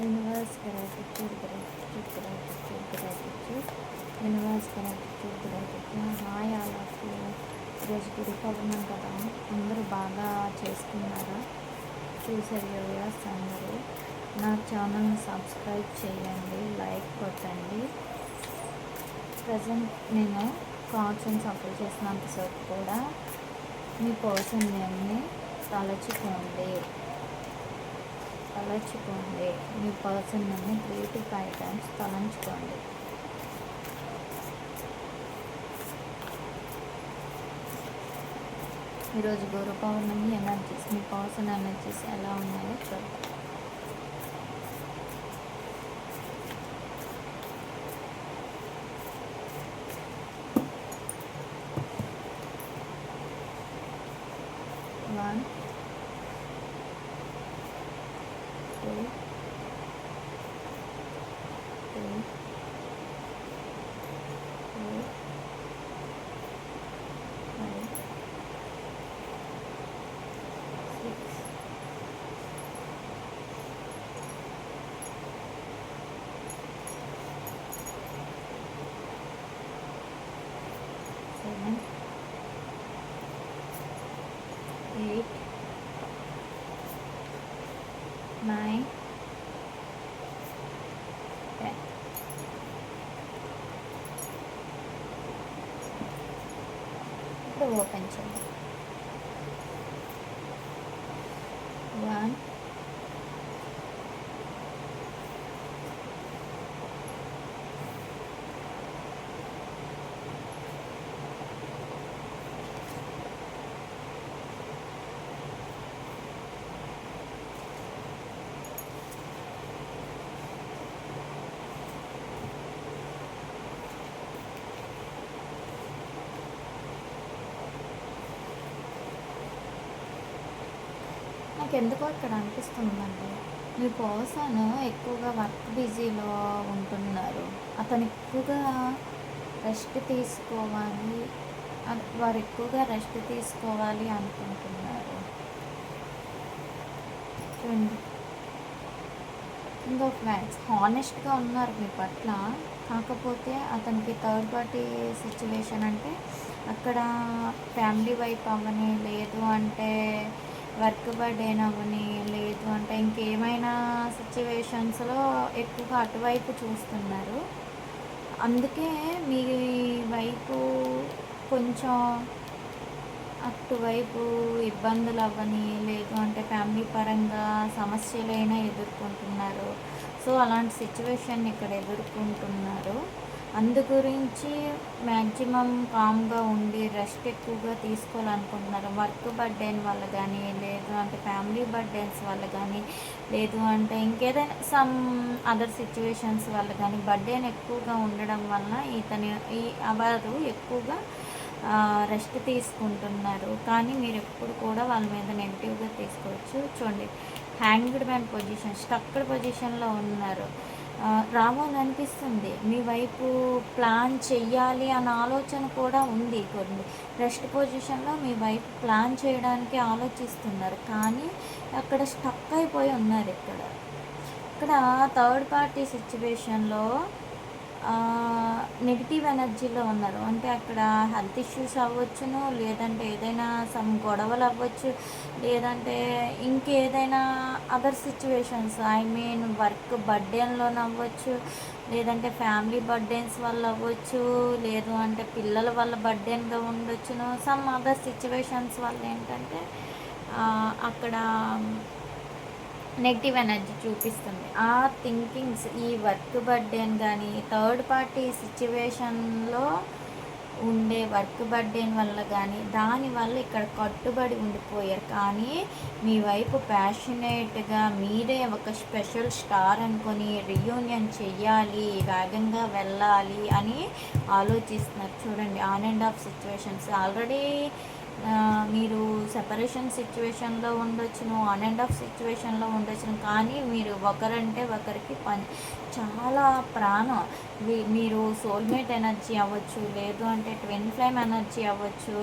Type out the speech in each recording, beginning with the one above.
Universe gratitude gratitude gratitude gratitude universe gratitude gratitude hi all of you ఈరోజు గుడి పౌర్ణం కదా అందరూ బాగా చేసుకున్నారా చూసారు వ్యూవర్స్ అందరూ నా ఛానల్ని సబ్స్క్రైబ్ చేయండి లైక్ కొట్టండి ప్రజెంట్ నేను కార్డ్స్ అని సపోర్ట్ చేసినంతసేపు కూడా మీ పర్సన్ నేమ్ని తలచుకోండి తలచుకోండి. మీ పర్సన్ నేమ్ని త్రీ ఫైవ్ టైమ్స్ తలంచుకోండి. ఈరోజు గురు పౌర్ణమి ఎనర్జీస్ మీ పర్సన్ ఎనర్జీస్ ఎలా ఉన్నాయో చూద్దాం. One two open chain. One, నాకు ఎందుకో ఇక్కడ అనిపిస్తుందండి మీ పర్సన్ ఎక్కువగా వర్క్ బిజీలో ఉంటున్నారు. అతను ఎక్కువగా రెస్ట్ తీసుకోవాలి వారు ఎక్కువగా రెస్ట్ తీసుకోవాలి అనుకుంటున్నారు. చూడండి. కింగ్ హానెస్ట్గా ఉన్నారు మీ పట్ల. కాకపోతే అతనికి థర్డ్ పార్టీ సిచ్యువేషన్ అంటే అక్కడ ఫ్యామిలీ వైపు అవ్వని లేదు అంటే వర్క్ బర్డేన్ అవని లేదు అంటే ఇంకేమైనా సిచ్యువేషన్స్లో ఎక్కువగా అటువైపు చూస్తున్నారు. అందుకే మీ వైపు కొంచెం అటువైపు ఇబ్బందులు అవ్వని లేదు అంటే ఫ్యామిలీ పరంగా సమస్యలైనా ఎదుర్కొంటున్నారు. సో అలాంటి సిచ్యువేషన్ ఇక్కడ ఎదుర్కొంటున్నారు. అందు గురించి మ్యాక్సిమం కామ్గా ఉండి రెస్ట్ ఎక్కువగా తీసుకోవాలనుకుంటున్నారు. వర్క్ బర్డెన్ వల్ల కానీ లేదు అంటే ఫ్యామిలీ బర్డెన్స్ వల్ల కానీ లేదు అంటే ఇంకేదైనా సమ్ అదర్ సిచ్యువేషన్స్ వల్ల కానీ బర్డెన్ ఎక్కువగా ఉండడం వలన ఇతని ఈ వారు ఎక్కువగా రెస్ట్ తీసుకుంటున్నారు. కానీ మీరు ఎప్పుడు కూడా వాళ్ళ మీద నెగిటివ్గా తీసుకోవచ్చు. చూడండి హ్యాంగ్డ్ మ్యాన్ పొజిషన్ స్టక్డ్ పొజిషన్లో ఉన్నారు. ఆ, రావాలనిపిస్తుంది మీ వైపు ప్లాన్ చెయ్యాలి అన్న ఆలోచన కూడా ఉంది కొన్ని. రెస్ట్ పొజిషన్లో మీ వైపు ప్లాన్ చేయడానికి ఆలోచిస్తున్నారు. కానీ అక్కడ స్టక్ అయిపోయి ఉన్నారు ఇక్కడ. ఇక్కడ థర్డ్ పార్టీ సిచ్యువేషన్లో నెగిటివ్ ఎనర్జీలో ఉన్నారు. అంటే అక్కడ హెల్త్ ఇష్యూస్ అవ్వచ్చును లేదంటే ఏదైనా సమ్ గొడవలు అవ్వచ్చు లేదంటే ఇంకేదైనా other situations I mean work బర్త్డేలో అవ్వచ్చు లేదంటే ఫ్యామిలీ బర్త్డేస్ వల్ల అవ్వచ్చు లేదు అంటే పిల్లల వల్ల బర్త్డేగా ఉండొచ్చును సమ్ అదర్ సిచ్యువేషన్స్ వల్ల ఏంటంటే అక్కడ నెగిటివ్ ఎనర్జీ చూపిస్తుంది. ఆ థింకింగ్స్ ఈ వర్క్ బర్డెన్ కానీ థర్డ్ పార్టీ సిచ్యువేషన్లో ఉండే వర్క్ బర్డెన్ వల్ల కానీ దానివల్ల ఇక్కడ కట్టుబడి ఉండిపోయారు. కానీ మీ వైపు ప్యాషనేట్గా మీరే ఒక స్పెషల్ స్టార్ అనుకొని రియూనియన్ చెయ్యాలి వేగంగా వెళ్ళాలి అని ఆలోచిస్తున్నారు. చూడండి on and off situations already మీరు సెపరేషన్ సిచ్యువేషన్లో ఉండొచ్చును ఆన్ అండ్ ఆఫ్ సిచ్యువేషన్లో ఉండొచ్చును కానీ మీరు ఒకరంటే ఒకరికి పని చాలా ప్రాణం. మీరు సోల్మేట్ ఎనర్జీ అవ్వచ్చు లేదు అంటే ట్విన్ ఫ్లేమ్ ఎనర్జీ అవ్వచ్చు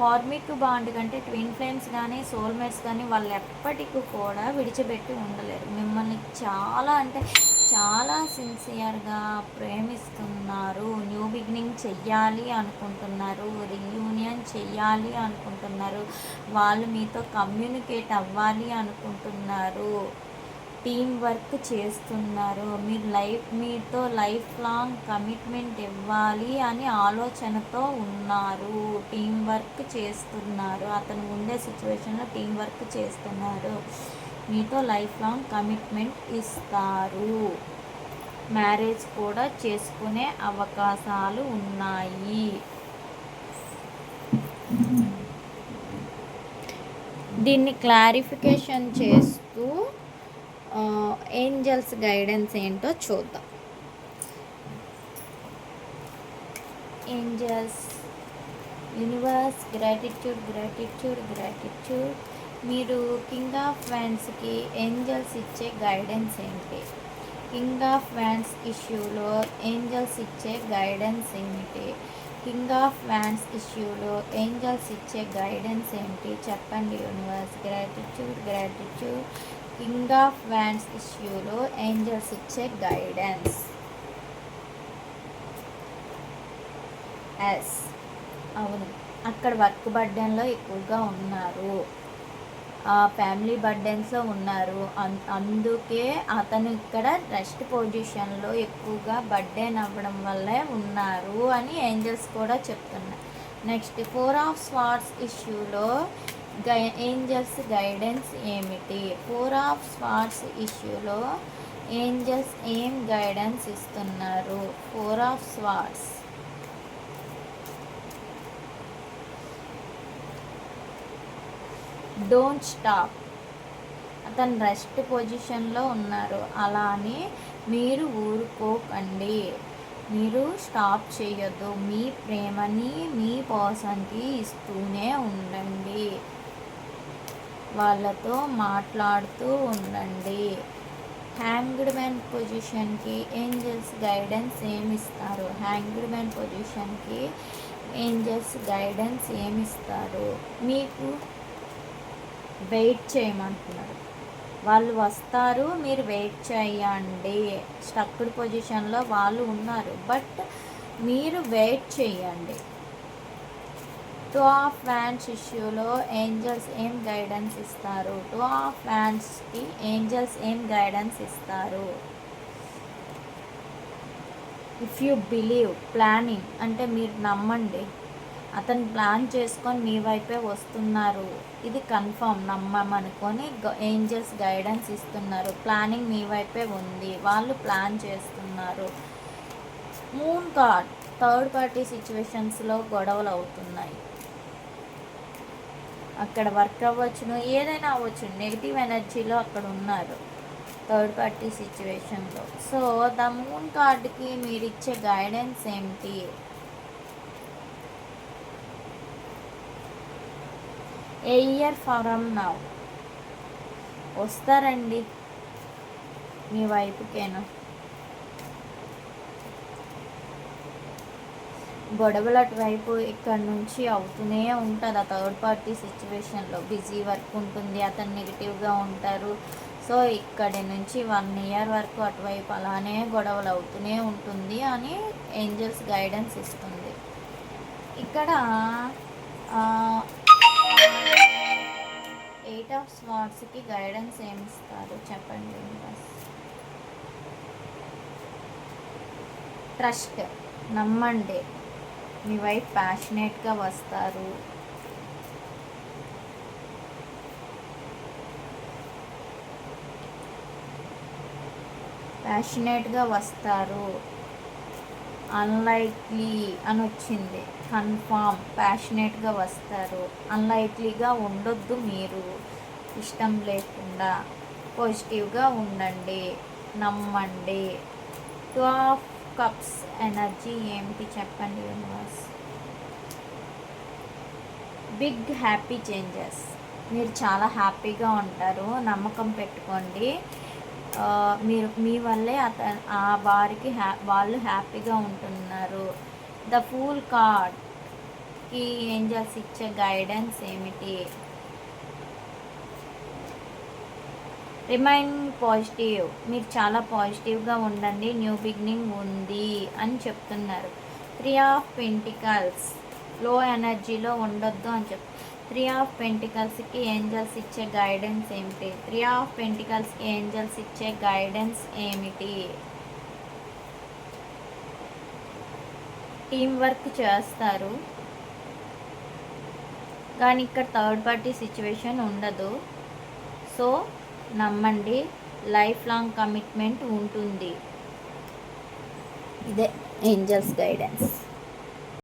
కార్మిక్ బాండ్ కంటే ట్విన్ ఫ్లేమ్స్ కానీ సోల్మేట్స్ కానీ వాళ్ళు ఎప్పటికీ కూడా విడిచిపెట్టి ఉండలేరు. మిమ్మల్ని చాలా అంటే చాలా సిన్సియర్గా ప్రేమిస్తున్నారు. న్యూ బిగినింగ్ చెయ్యాలి అనుకుంటున్నారు. రీయూనియన్ చెయ్యాలి అనుకుంటున్నారు. వాళ్ళు మీతో కమ్యూనికేట్ అవ్వాలి అనుకుంటున్నారు. టీం వర్క్ చేస్తున్నారు. మీరు లైఫ్ మీతో లైఫ్ లాంగ్ కమిట్మెంట్ ఇవ్వాలి అని ఆలోచనతో ఉన్నారు. టీం వర్క్ చేస్తున్నారు. అతను ఉండే సిచ్యువేషన్లో టీం వర్క్ చేస్తున్నారు. మీతో లైఫ్ లాంగ్ కమిట్మెంట్ ఇస్తారు. మ్యారేజ్ కూడా చేసుకునే అవకాశాలు ఉన్నాయి. దీన్ని క్లారిఫికేషన్ చేస్తూ ఏంజల్స్ గైడెన్స్ ఏంటో చూద్దాం. Angels universe gratitude gratitude gratitude. మీరు కింగ్ ఆఫ్ ఫ్రెండ్స్కి ఏంజల్స్ ఇచ్చే గైడెన్స్ ఏంటి? కింగ్ ఆఫ్ వ్యాన్స్ ఇష్యూలో ఏంజల్స్ ఇచ్చే గైడెన్స్ ఏమిటి? కింగ్ ఆఫ్ వ్యాన్స్ ఇష్యూలో ఏంజల్స్ ఇచ్చే గైడెన్స్ ఏంటి చెప్పండి universe. Gratitude gratitude. King of wands ఇష్యూలో ఏంజల్స్ ఇచ్చే గైడెన్స్. ఎస్. అవును. అక్కడ వర్క్ బర్డెన్లో ఎక్కువగా ఉన్నారు. ఫ్యామిలీ బర్డెన్స్లో ఉన్నారు. అందుకే అతను ఇక్కడ రెస్ట్ పొజిషన్లో ఎక్కువగా బర్డెన్ అవ్వడం వల్లే ఉన్నారు అని ఏంజల్స్ కూడా చెప్తున్నారు నెక్స్ట్ ఫోర్ ఆఫ్ స్వార్ట్స్ ఇష్యూలో గై ఏంజల్స్ గైడెన్స్ ఏమిటి? ఫోర్ ఆఫ్ స్వార్ట్స్ ఇష్యూలో ఏంజల్స్ ఏం గైడెన్స్ ఇస్తున్నారు? Four of swords don't stop అతను రెస్ట్ పొజిషన్లో ఉన్నారు. అలా అని మీరు ఊరుకోకండి. మీరు స్టాప్ చేయొద్దు. మీ ప్రేమని మీ పర్సన్కి ఇస్తూనే ఉండండి. వాళ్ళతో మాట్లాడుతూ ఉండండి. హ్యాంగ్డ్ మ్యాన్ పొజిషన్కి ఏంజల్స్ గైడెన్స్ ఏమిస్తారు? హ్యాంగ్డ్ మ్యాన్ పొజిషన్కి ఏంజల్స్ గైడెన్స్ ఏమిస్తారు? మీకు వెయిట్ చేయమంటున్నారు. వాళ్ళు వస్తారు మీరు వెయిట్ చేయండి. స్టక్డ్ పొజిషన్లో వాళ్ళు ఉన్నారు. బట్ మీరు వెయిట్ చేయండి. టూ ఆఫ్ ఫ్యాన్స్ ఇష్యూలో ఏంజల్స్ ఏం గైడెన్స్ ఇస్తారు? టూ ఆఫ్ ఫ్యాన్స్కి ఏంజల్స్ ఏం గైడెన్స్ ఇస్తారు? ఇఫ్ యూ బిలీవ్ ప్లానింగ్ అంటే మీరు నమ్మండి. అతను ప్లాన్ చేసుకొని మీ వైపే వస్తున్నారు. ఇది కన్ఫర్మ్. నమ్మమనుకొని ఏంజల్స్ గైడెన్స్ ఇస్తున్నారు. ప్లానింగ్ మీ వైపే ఉంది. వాళ్ళు ప్లాన్ చేస్తున్నారు. మూన్ కార్డ్ థర్డ్ పార్టీ సిచ్యువేషన్స్లో గొడవలు అవుతున్నాయి. అక్కడ వర్క్ అవ్వచ్చును ఏదైనా అవ్వచ్చు నెగిటివ్ ఎనర్జీలో అక్కడ ఉన్నారు. థర్డ్ పార్టీ సిచ్యువేషన్లో. సో ద మూన్ కార్డ్కి మీరు ఇచ్చే గైడెన్స్ ఏమిటి ఏ ఇయర్ ఫారం నా. వస్తారండి. మీ వైపుకేనా? గొడవలు అటువైపు ఇక్కడ నుంచి అవుతూనే ఉంటుంది. ఆ థర్డ్ పార్టీ సిచ్యువేషన్లో బిజీ వర్క్ ఉంటుంది. అతను నెగిటివ్గా ఉంటారు. సో ఇక్కడి నుంచి వన్ ఇయర్ వరకు అటువైపు అలానే గొడవలు అవుతూనే ఉంటుంది అని ఏంజల్స్ గైడెన్స్ ఇస్తుంది. ఇక్కడ ఎయిట్ ఆఫ్ స్వార్ట్స్కి గైడెన్స్ ఏమి ఇస్తారు చెప్పండి ట్రస్ట్ నమ్మండి. మీ వైఫ్ ప్యాషనేట్గా వస్తారు. ప్యాషనేట్గా వస్తారు. అన్లైక్లీ అని వచ్చింది కన్ఫామ్ ప్యాషనేట్గా వస్తారు. అన్లైక్లీగా ఉండొద్దు మీరు. ఇష్టం లేకుండా పాజిటివ్గా ఉండండి. నమ్మండి. టూ ఆఫ్ కప్స్ ఎనర్జీ ఏమిటి చెప్పండి యూనివర్స్ బిగ్ హ్యాపీ చేంజెస్ మీరు చాలా హ్యాపీగా ఉంటారు. నమ్మకం పెట్టుకోండి. మీరు మీ వల్లే అత ఆ వారికి హ్యా వాళ్ళు హ్యాపీగా ఉంటున్నారు. ద ఫూల్ కార్డ్కి ఏంజల్స్ ఇచ్చే గైడెన్స్ ఏమిటి? Remain positive. మీరు చాలా పాజిటివ్గా ఉండండి. న్యూ బిగినింగ్ ఉంది అని చెప్తున్నారు. Three of pentacles. లో ఎనర్జీలో ఉండొద్దు అని చెప్ త్రీ ఆఫ్ పెంటికల్స్కి ఏంజల్స్ ఇచ్చే గైడెన్స్ ఏమిటి? త్రీ ఆఫ్ పెంటికల్స్కి ఏంజల్స్ ఇచ్చే గైడెన్స్ ఏమిటి? టీం వర్క్ చేస్తారు. కానీ ఇక్కడ థర్డ్ పార్టీ సిచ్యువేషన్ ఉండదు. సో నమ్మండి లైఫ్ లాంగ్ కమిట్మెంట్ ఉంటుంది. ఇదే ఏంజల్స్ గైడెన్స్